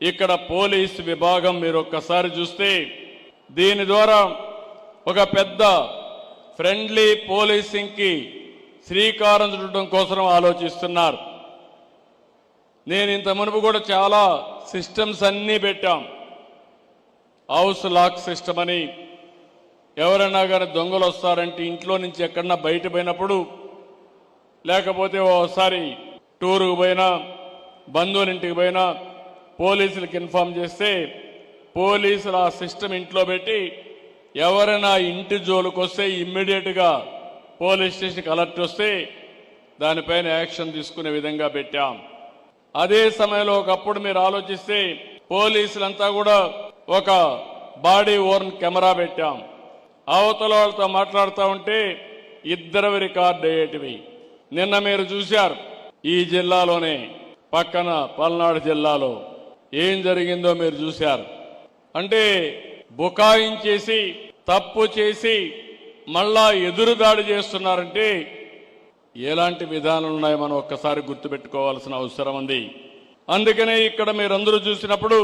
ఇక్కడ పోలీస్ విభాగం మీరు ఒక్కసారి చూస్తే దీని ద్వారా ఒక పెద్ద ఫ్రెండ్లీ పోలీసింగ్కి శ్రీకారం చుట్టడం కోసం ఆలోచిస్తున్నారు. నేను ఇంత మునుపు కూడా చాలా సిస్టమ్స్ అన్నీ పెట్టాం. హౌస్ లాక్ సిస్టమ్ అని. ఎవరైనా కానీ దొంగలు వస్తారంటే ఇంట్లో నుంచి ఎక్కడన్నా బయట పోయినప్పుడు లేకపోతే ఓసారి టూరుకు పోయినా బంధువుల ఇంటికి పోయినా పోలీసులకు ఇన్ఫామ్ చేస్తే పోలీసులు ఆ సిస్టమ్ ఇంట్లో పెట్టి ఎవరైనా ఇంటి జోలికి వస్తే ఇమ్మీడియట్గా పోలీస్ స్టేషన్కి అలర్ట్ వస్తే దానిపైన యాక్షన్ తీసుకునే విధంగా పెట్టాం. అదే సమయంలో ఒకప్పుడు మీరు ఆలోచిస్తే పోలీసులంతా కూడా ఒక బాడీ ఓర్న్ కెమెరా పెట్టాం. అవతల వాళ్ళతో మాట్లాడుతూ ఉంటే ఇద్దరు రికార్డ్ అయ్యేటివి. నిన్న మీరు చూశారు. ఈ జిల్లాలోనే పక్కన పల్నాడు జిల్లాలో. ఏం జరిగిందో మీరు చూశారు. అంటే బుకాయించేసి తప్పు చేసి మళ్ళా ఎదురుదాడి చేస్తున్నారంటే ఎలాంటి విధానాలు ఉన్నాయో మనం ఒక్కసారి గుర్తుపెట్టుకోవాల్సిన అవసరం ఉంది. అందుకనే ఇక్కడ మీరందరూ చూసినప్పుడు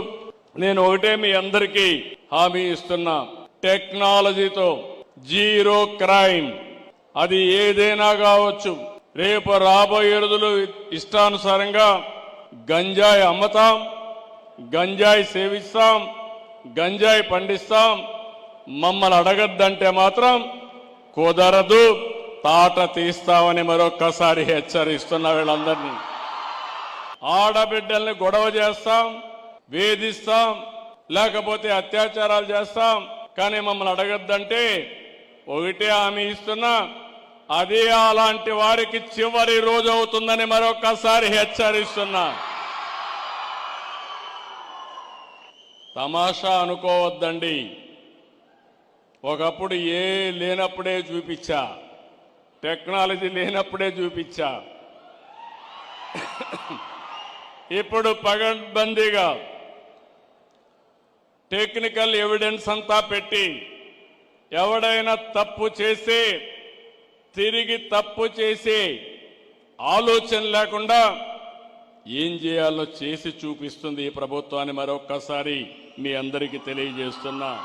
నేను ఒకటే మీ అందరికీ హామీ ఇస్తున్నా. టెక్నాలజీతో జీరో క్రైమ్. అది ఏదైనా కావచ్చు. రేపు రాబోయే రోజులు ఇష్టానుసారంగా గంజాయి అమ్మతాం గంజాయి సేవిస్తాం గంజాయి పండిస్తాం మమ్మల్ని అడగద్దంటే మాత్రం కుదరదు తాట తీస్తామని మరొక్కసారి హెచ్చరిస్తున్నా వీళ్ళందరినీ. ఆడబిడ్డల్ని గొడవ చేస్తాం వేధిస్తాం లేకపోతే అత్యాచారాలు చేస్తాం కానీ మమ్మల్ని అడగద్దంటే ఒకటే హామీ ఇస్తున్నా అదే అలాంటి వారికి చివరి రోజు అవుతుందని మరొక్కసారి హెచ్చరిస్తున్నా. తమాషా అనుకోవద్దండి. ఒకప్పుడు ఏ లేనప్పుడే చూపించా. టెక్నాలజీ లేనప్పుడే చూపించా. ఇప్పుడు పగడ్బందీగా టెక్నికల్ ఎవిడెన్స్ అంతా పెట్టి ఎవడైనా తప్పు చేసి తిరిగి తప్పు చేసి ఆలోచన లేకుండా ఏం చేయాలో చేసి చూపిస్తుంది ఈ ప్రభుత్వాన్ని మరొక్కసారి మీ అందరికీ తెలియజేస్తున్నా.